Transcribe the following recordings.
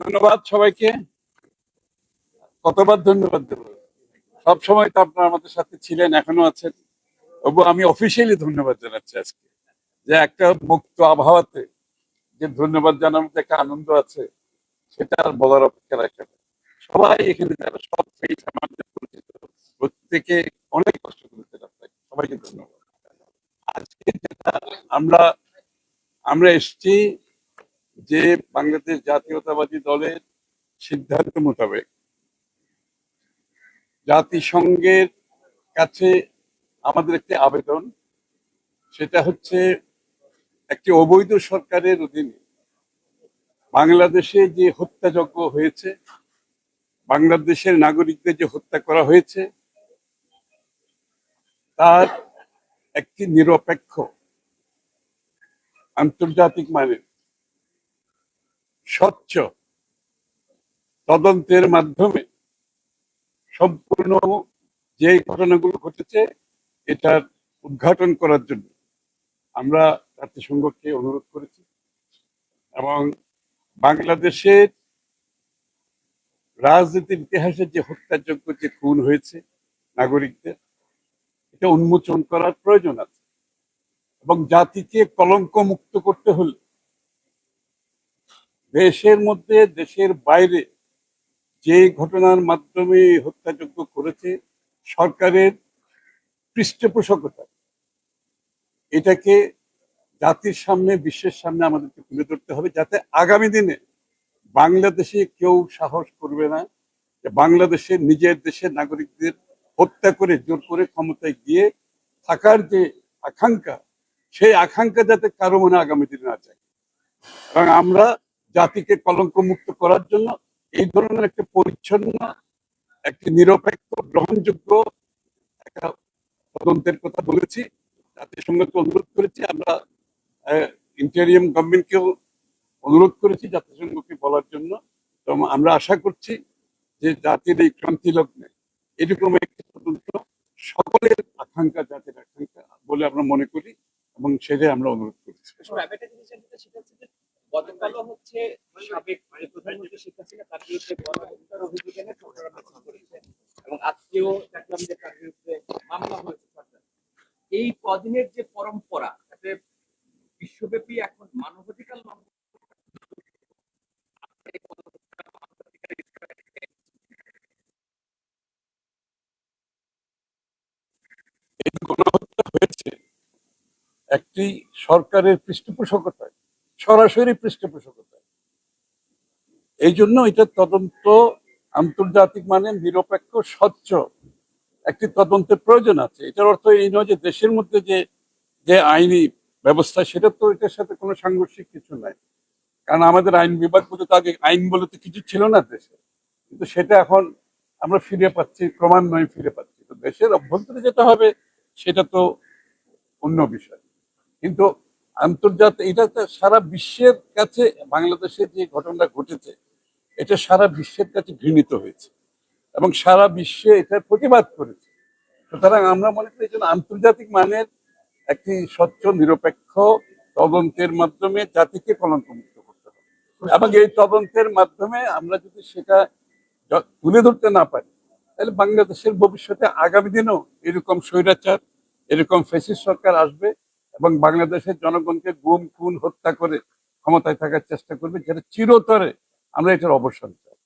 ধন্যবাদ সবাইকে। কতবার ধন্যবাদ দেব? সব সময় তো আপনারা আমাদের সাথে ছিলেন, এখনও আছেন। আমি অফিসিয়ালি ধন্যবাদ জানাচ্ছি আজকে। যে একটা মুক্ত আবহাওয়াতে যে ধন্যবাদ জানার মধ্যে একটা আনন্দ আছে, সেটা বলার অপেক্ষা রাখে না। সবাই এখানে যারা সব ফেস আমাদের পরিচিত প্রত্যেকে অনেক কষ্ট করেছে আপনাকে। সবাইকে ধন্যবাদ। আজকে যেটা আমরা আমরা এসছি যে বাংলাদেশ জাতীয়তাবাদী দলের সিদ্ধান্ত মোতাবেক জাতিসংঘের কাছে আমাদের একটি আবেদন, সেটা হচ্ছে একটি অবৈধ সরকারের অধীনে বাংলাদেশে যে হত্যাযজ্ঞ হয়েছে, বাংলাদেশের নাগরিকদের যে হত্যা করা হয়েছে, তার একটি নিরপেক্ষ আন্তর্জাতিক মানের স্বচ্ছ তদন্তের মাধ্যমে সম্পূর্ণ যে ঘটনাগুলো ঘটেছে, এটার উদ্ঘাটন করার জন্য আমরা জাতিসংঘকে অনুরোধ করেছি এবং বাংলাদেশের রাজনীতির ইতিহাসে যে হত্যাযোগ্য যে খুন হয়েছে নাগরিকদের, এটা উন্মোচন করার প্রয়োজন আছে। এবং জাতিকে কলঙ্ক মুক্ত করতে হলে দেশের মধ্যে, দেশের বাইরে যে ঘটনার মাধ্যমে এই হত্যাযজ্ঞ করেছে, সরকারের পৃষ্ঠপোষকতা, এটাকে জাতির সামনে, বিশ্বের সামনে আমাদেরকে তুলে ধরতে হবে যাতে আগামী দিনে বাংলাদেশে কেউ সাহস করবে না যে বাংলাদেশের নিজের দেশের নাগরিকদের হত্যা করে, জোর করে ক্ষমতায় গিয়ে থাকার যে আকাঙ্ক্ষা, সেই আকাঙ্ক্ষা যাতে কারও মনে আগামী দিনে না যায় এবং আমরা জাতিকে কলঙ্ক মুক্ত করার জন্য এই ধরনের একটা পরিচ্ছন্ন, একটি নিরপেক্ষ, গ্রহণযোগ্য একটা তদন্তের কথা বলেছি। জাতিসংঘকে অনুরোধ করেছি, আমরা ইন্টেরিয়াম গভর্নমেন্টকেও অনুরোধ করেছি জাতিসংঘকে বলার জন্য। তো আমরা আশা করছি যে জাতির এই ক্রান্তি লগ্নে এরকম একটি তদন্ত সকলের আকাঙ্ক্ষা, জাতির আকাঙ্ক্ষা বলে আমরা মনে করি এবং সেটাই আমরা অনুরোধ করছি। এবং আজকেও মামলা হয়েছে এই কদিনের যে পরম্পরা বিশ্বব্যাপী এখন মানবাধিকার একটি সরকারের পৃষ্ঠপোষকতায়, সরাসরি পৃষ্ঠপোষকতায়। এই জন্য এটা তদন্ত আন্তর্জাতিক মানে নিরপেক্ষ, স্বচ্ছ একটি তদন্তের প্রয়োজন আছে। এটার অর্থ এই নয় যে দেশের মধ্যে যে যে আইনি ব্যবস্থা, সেটা তো এটার সাথে কোনো সাংঘর্ষিক কিছু নাই। কারণ আমাদের আইন বিভাগ বলে তো আগে, আইন বলে তো কিছু ছিল না দেশে। কিন্তু সেটা এখন আমরা ফিরে পাচ্ছি ক্রমান্বয়ে ফিরে পাচ্ছি। তো দেশের অভ্যন্তরে যেটা হবে, সেটা তো অন্য বিষয়। কিন্তু আন্তর্জাতিক এটা সারা বিশ্বের কাছে, বাংলাদেশের যে ঘটনা ঘটেছে, এটা সারা বিশ্বের কাছে ঘৃণিত হয়েছে। এবং সারা বিশ্বে এটার প্রতিবাদ করেছে। সুতরাং আমরা মনে করি আন্তর্জাতিক মানের একটি স্বচ্ছ নিরপেক্ষ তদন্তের মাধ্যমে জাতিকে কলঙ্কমুক্ত করতে হবে। এবং এই তদন্তের মাধ্যমে আমরা যদি সেটা তুলে ধরতে না পারি তাহলে বাংলাদেশের ভবিষ্যতে আগামী দিনেও এরকম স্বৈরাচার এরকম ফেসিস সরকার আসবে এবং বাংলাদেশের জনগণকে গুম খুন হত্যা করে ক্ষমতায় থাকার চেষ্টা করবে যেটা চিরতরে আমরা এটার অবসান চাই।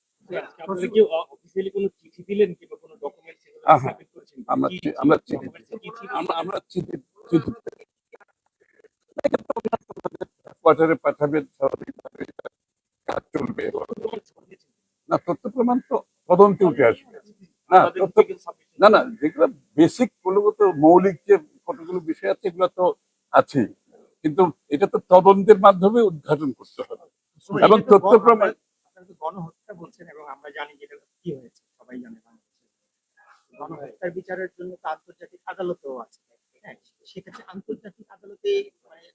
আপনি কি অফিসিয়ালি কোনো চিঠি দিলেন কিংবা কোনো ডকুমেন্ট। সাবমিট করেছেন? আমরা আমরা চিঠি কোয়ার্টারে পাঠাবেন স্বাভাবিকভাবে কাজ চলবে। না তথ্য প্রমাণ তো তদন্তে উঠে আসবে। না না না যেগুলো বেসিক মূলত মৌলিক যে কতগুলো বিষয় আছে এগুলো তো আছেই। কিন্তু এটা তো তদন্তের মাধ্যমে উদ্ঘাটন করতে হবে। এবং তথ্য প্রমাণ গণহত্যা বলছেন এবং আমরা জানি যে কি হয়েছে সবাই জানে গণহত্যার বিচারের জন্য আন্তর্জাতিক আদালতও আছে। সেক্ষেত্রে আন্তর্জাতিক আদালতে মানে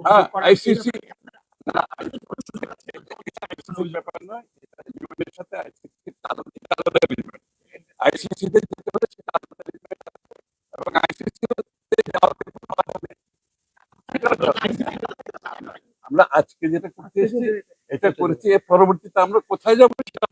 হ্যাঁ, ব্যাপারে নয় সাথে আলাদা। যেতে হলে সেটা আলাদা এবং যাওয়ার আমরা আজকে যেটা করতে এসেছি এটা করেছি এর পরবর্তীতে আমরা কোথায় যাব সেটা